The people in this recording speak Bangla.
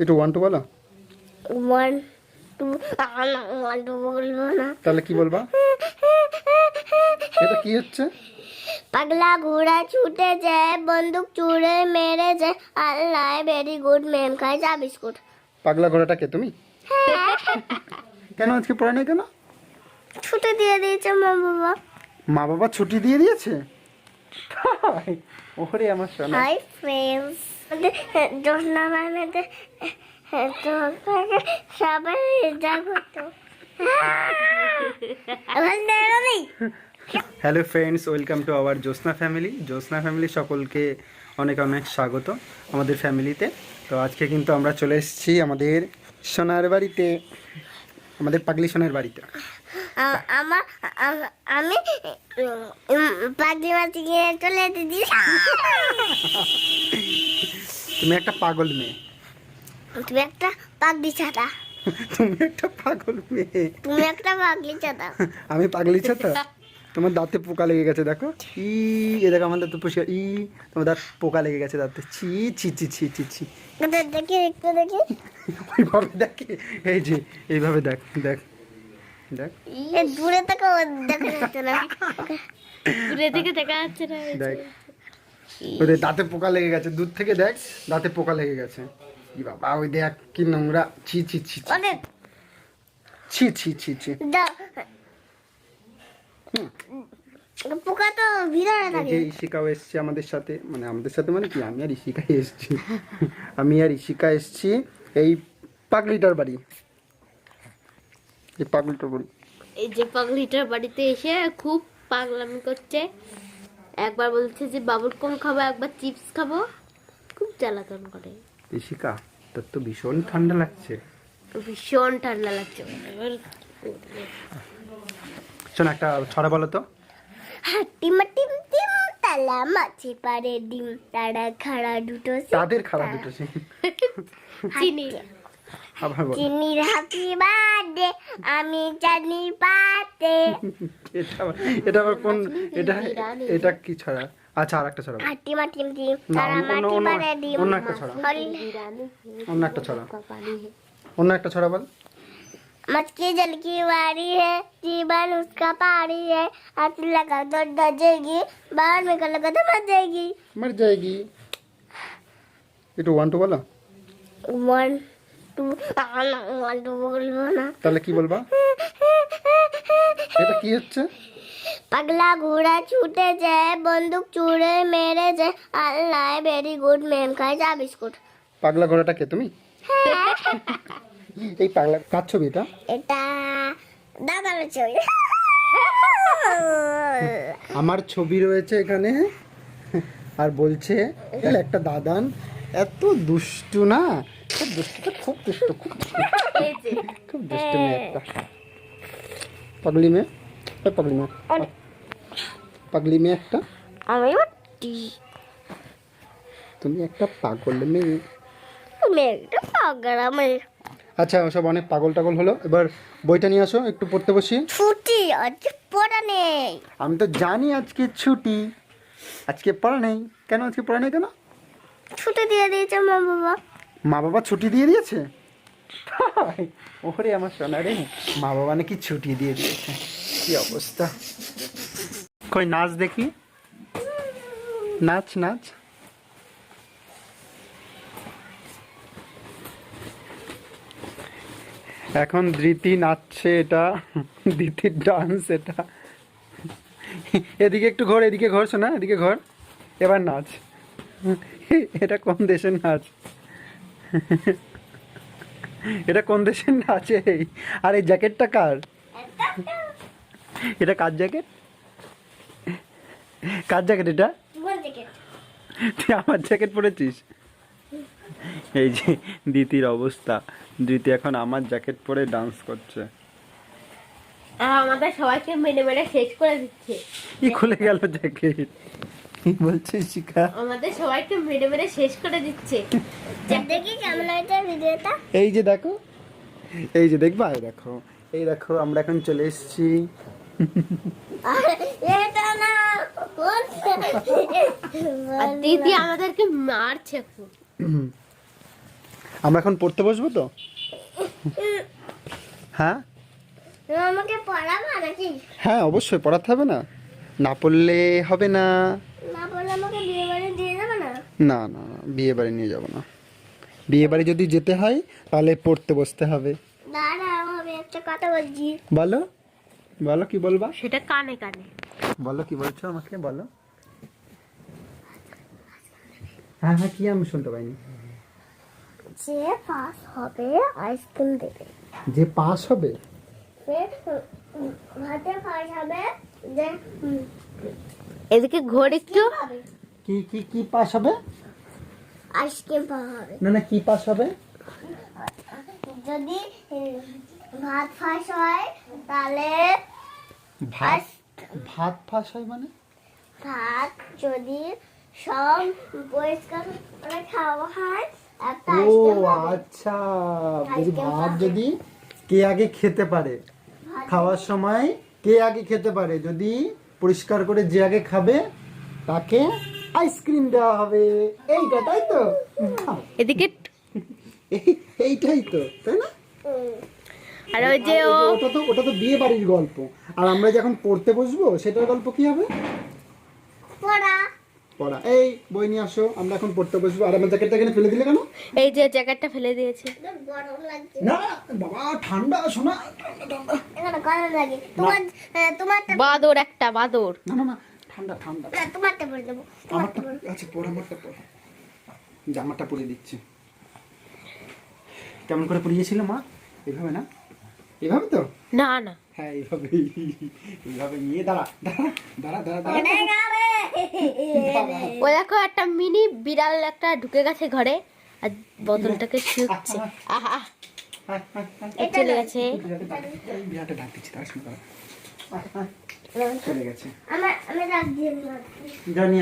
একটু ওয়ান টু বলো। ওয়ান টু ওয়ান টু বলব না। তাহলে কি বলবা? এটা কি হচ্ছে? পাগলা ঘোড়া ছুটে যায় বন্দুক চুড়ে মেরে যায়। আল্লাহ ভেরি গুড মেম খাই চা বিস্কুট। পাগলা ঘোড়াটা কে তুমি? কেন আজকে পড়ে নাই কেন? ছুটে দিয়ে দিয়েছে মা বাবা। মা বাবা ছুটি দিয়ে দিয়েছে? ওরে আমার সোনা। হাই ফ্রেন্ডস জোসনা ম্যামেদের তো সবাই নেই hello friends welcome to our Jyotsna family Jyotsna family সকলকে অনেক অনেক স্বাগত আমাদের ফ্যামিলিতে। তো আজকে কিন্তু আমরা চলে এসেছি আমাদের সোনার বাড়িতে আমাদের পাগলি সোনার বাড়িতে। আমার আমি পাখি মাছি গিয়ে চলে দিদি তুমি একটা পাগল মেয়ে। তুমি একটা পাগলি ছাতা। তুমি একটা পাগল মেয়ে। তুমি একটা পাগলি ছাতা। আমি পাগলি ছাতা? তোমার দাঁতে পোকা লেগে গেছে দেখো। ই এ দেখো আমার দাঁতে পরিষ্কার ই তোমার দাঁত পোকা লেগে গেছে দাঁতে। ছি ছি ছি ছি ছি ছি। দেখি একটু দেখি। ওইভাবে দেখে এই যে এইভাবে দেখ দেখ। দেখ। এ দূরে থেকে দেখা যাচ্ছে না। দূরে থেকে দেখা যাচ্ছে না দেখ। ওদের দাঁতে পোকা লেগে গেছে। দূর থেকে দেখ দাঁতে পোকা লেগে গেছে। ই বাবা ওই দেখ কি নোংরা। ছি ছি ছি ছি। ছি ছি ছি পোকা তো ইশিকাও এসছে আমাদের সাথে। মানে আমাদের সাথে মানে কি? আমি আর এসছি। আমি আর ইশিকা এসছি এই পাগলিটার বাড়ি। এই পাগলিটার বাড়ি এই যে পাগলিটার বাড়িতে এসে খুব পাগলামি করছে। একবার বলছে যে বাবুর কম খাব? একবার চিপস খাব। খুব জ্বালাতন করে। ইশিকা তোর তো ভীষণ ঠান্ডা লাগছে। ভীষণ ঠান্ডা লাগছে। শোন একটা ছড়া বলো তো। টিম টিম টিম তালা মাছি পারে ডিম। তারা খাড়া দুটো তাদের খারাপ দুটো চিনি। চিনির হ্যাপি বার্থডে আমি জানি পাতে এটা আবার- এটা আবার কোন এটা এটা কি ছড়া আচ্ছা আর একটা ছড়া বলো। হাটি মাটি ডিম না, তারা অন্য- মাটি অন্য- পারে ডিম অন্য একটা ছড়া হল- অন্য একটা ছড়া পানি অন্য একটা ছড়া বল मटकी जल की वारी है जीवन उसका पारी है हाथ लगा तो डजेगी बाहर निकल लगा तो मर जाएगी मर जाएगी একটু ওয়ান টু বলো वन टू वन टू बोलबो ना তাহলে কি বলবা? এটা কি হচ্ছে? পাগলা ঘোড়া ছুটে যায় বন্দুক চুড়ে মেরে যায়। আল্লাহ ভেরি গুড ম্যাম খাই যা বিস্কুট। পাগলা ঘোড়াটা কে তুমি? হ্যাঁ। এই পাগলা কার ছবি এটা? এটা দাদার ছবি। আমার ছবি রয়েছে এখানে আর বলছে একটা দাদান এত দুষ্টু না? খুব দুষ্টু খুব দুষ্টু খুব দুষ্টু। খুব দুষ্টু মেয়ে একটা পাগলি মেয়ে? পাগলি মেয়ে। পাগলি মেয়ে একটা? তুমি একটা পাগল মেয়ে। মেয়েটা পাগলা মেয়ে। আচ্ছা ওসব অনেক পাগল টাগল হলো। এবার বইটা নিয়ে আসো একটু পড়তে বসি। ছুটি আজকে পড়া নেই। আমি তো জানি আজকে ছুটি। আজকে পড়া নেই। কেন আজকে পড়া নেই কেন? ছুটি দিয়ে দিয়েছে মা বাবা। মা বাবা ছুটি দিয়ে দিয়েছে? ওরে আমার সোনা রে। মা বাবা নাকি ছুটি দিয়ে দিয়েছে। কি অবস্থা? কই নাচ দেখি? নাচ নাচ। এখন ধৃতি নাচছে এটা ধৃতির ডান্স এটা। এদিকে একটু ঘর এদিকে ঘর শোনা এদিকে ঘর। এবার নাচ। এটা কোন দেশের নাচ? এটা কোন দেশের নাচ এই? আর এই জ্যাকেটটা কার? এটা কার জ্যাকেট? কার জ্যাকেট এটা? তুই আমার জ্যাকেট পরেছিস? এই যে দিতির অবস্থা। দিতি এখন আমার জ্যাকেট পরে ডান্স করছে। আর আমাদের সবাইকে মেরে মেরে শেষ করে দিচ্ছে। কি খুলে গেল জ্যাকেট? কি বলছে শিখা? আমাদের সবাইকে মেরে মেরে শেষ করে দিচ্ছে। দেখি কেমন হয়েছে ভিডিওটা। এই যে দেখো এই যে দেখবা এই দেখো এই দেখো আমরা এখন চলে এসেছি। এটা না দিদি আমাদেরকে মারছে আমরা এখন পড়তে বসবো তো? হ্যাঁ? আমাকে পড়াবা নাকি? হ্যাঁ অবশ্যই পড়াতে হবে না। না পড়লে হবে না। না আমাকে বিয়ে বাড়ি দিয়ে যাবে না? না বিয়ে বাড়ি নিয়ে যাব না। বিয়ে বাড়ি যদি যেতে হয় তাহলে পড়তে বসতে হবে। দাঁড়াও আমি একটা কথা বলছি। বলো বলো কি বলবা? সেটা কানে কানে। বলো কি বলছো আমাকে বলো। হ্যাঁ হ্যাঁ কি আমি শুনতে পাইনি। যে পাস হবে আইসক্রিম দেবে। যে পাস হবে? ভাতে পাস হবে যে এদিকে ঘোর একটু। কি কি কি পাস হবে? আইসক্রিম পাওয়া হবে। না না কি পাস হবে? যদি ভাত ফাঁস হয় তাহলে ভাত ভাত ফাঁস হয় মানে? ভাত যদি সব পরিষ্কার করে খাওয়া হয় ও আচ্ছা। যদি ভাত যদি কে আগে খেতে পারে? খাওয়ার সময় কে আগে খেতে পারে? যদি পরিষ্কার করে যে আগে খাবে তাকে আইসক্রিম দেওয়া হবে। এইটা তাই তো? এদিকে এইটাই তো তাই না? আর ওই যে ওটা তো ওটা তো বিয়ে বাড়ির গল্প। আর আমরা যখন পড়তে বসবো সেটার গল্প কি হবে? পড়া। এই বই নিয়ে আসো আমরা এখন পড়তে বসবো। আর আমার জ্যাকেটটা এখানে ফেলে দিলে কেন? এই যে জ্যাকেটটা ফেলে দিয়েছে। না বাবা ঠান্ডা শোনা। ঠান্ডা ঠান্ডা এখানে গরম লাগে। তোমার আহ, বাদর একটা বাদর। না না না ঠান্ডা ঠান্ডা। না, তোমারটা পরে দেবো আমারটা আচ্ছা পর আমারটা পর। জামাটা পরিয়ে দিচ্ছি। কেমন করে পরিয়েছিল মা? এভাবে না? এভাবে তো? না না। হ্যাঁ এইভাবে এইভাবে নিয়ে দাঁড়া দাঁড়া দাঁড়া দাঁড়া দাঁড়া। ও দেখো একটা মিনি বিড়াল একটা ঢুকে গেছে ঘরে আর বোতলটাকে ছুঁচ্ছে আহা। আয়, আয়। এ চলে গেছে। ডাক ডাক। চলে গেছে আমার রাখ দিয়ে ডাক দিয়ে